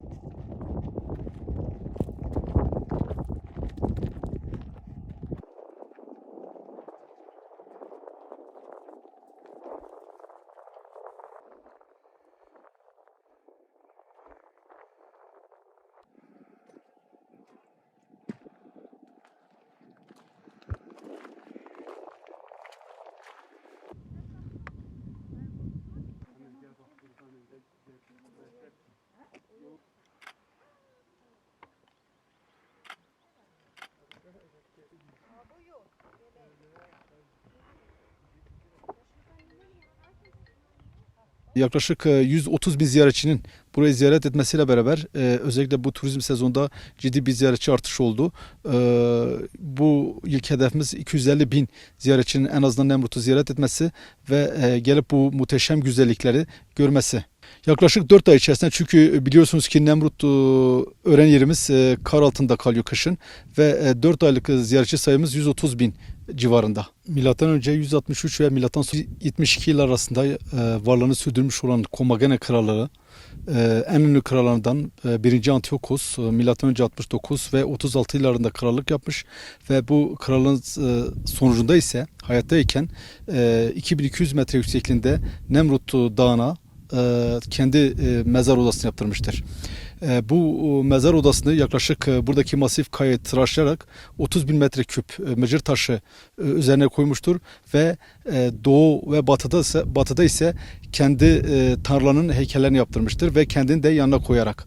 you Yaklaşık e, 130 bin ziyaretçinin burayı ziyaret etmesiyle beraber e, özellikle bu turizm sezonunda ciddi bir ziyaretçi artışı oldu. E, bu ilk hedefimiz 250 bin ziyaretçinin en azından Nemrut'u ziyaret etmesi ve e, gelip bu muhteşem güzellikleri görmesi. Yaklaşık 4 ay içerisinde çünkü biliyorsunuz ki Nemrut e, öğren yerimiz e, kar altında kalıyor kışın ve 4 aylık ziyaretçi sayımız 130 bin civarında. Milattan önce 163 ve milattan sonra 72 yıl arasında e, varlığını sürdürmüş olan Komagene kralları e, en ünlü krallarından e, 1. Antiochos e, milattan önce 69 ve 36 yıllarında krallık yapmış ve bu kralın sonucunda ise hayattayken e, 2200 metre yüksekliğinde Nemrut Dağı'na e, kendi e, mezar odasını yaptırmıştır. E, Bu mezar odasını yaklaşık buradaki masif kayayı tıraşlayarak 30 bin metreküp e, mecir taşı üzerine koymuştur ve doğu ve batıda ise, batıda ise kendi e, tanrılarının heykellerini yaptırmıştır ve kendini de yanına koyarak.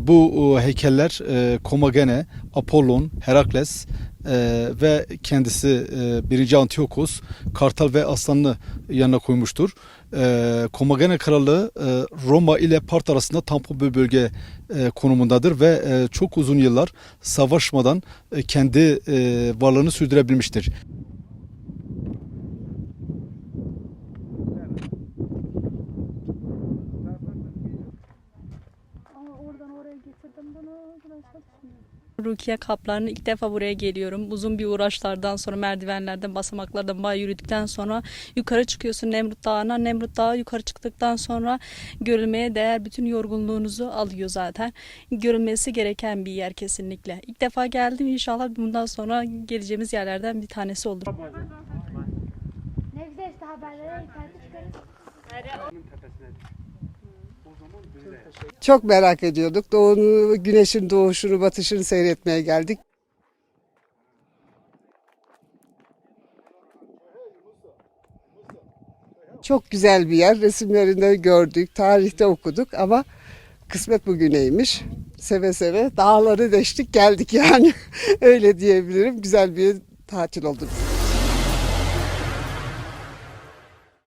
Bu heykeller e, Komagene, Apollon, Herakles e, ve kendisi e, 1. Antiochos, Kartal ve Aslan'ı yanına koymuştur. E, Komagene Krallığı e, Roma ile Part arasında tampon bir bölge e, konumundadır ve e, çok uzun yıllar savaşmadan e, kendi e, varlığını sürdürebilmiştir. Oradan oraya getirdim bunu. Burası tutmuyor. Rukiye Kaplan'ın ilk defa buraya geliyorum. Uzun bir uğraşlardan sonra merdivenlerden, basamaklardan bayağı yürüdükten sonra yukarı çıkıyorsun Nemrut Dağı'na. Nemrut Dağı yukarı çıktıktan sonra görülmeye değer bütün yorgunluğunuzu alıyor zaten. Görülmesi gereken bir yer kesinlikle. İlk defa geldim inşallah bundan sonra geleceğimiz yerlerden bir tanesi olur. Ne güzel işte haberlere internete çıkarız. Çok merak ediyorduk. Doğunu, güneşin doğuşunu, batışını seyretmeye geldik. Çok güzel bir yer. Resimlerinde gördük, tarihte okuduk ama kısmet bugüneymiş. Seve seve dağları deştik geldik yani. Öyle diyebilirim. Güzel bir tatil oldu.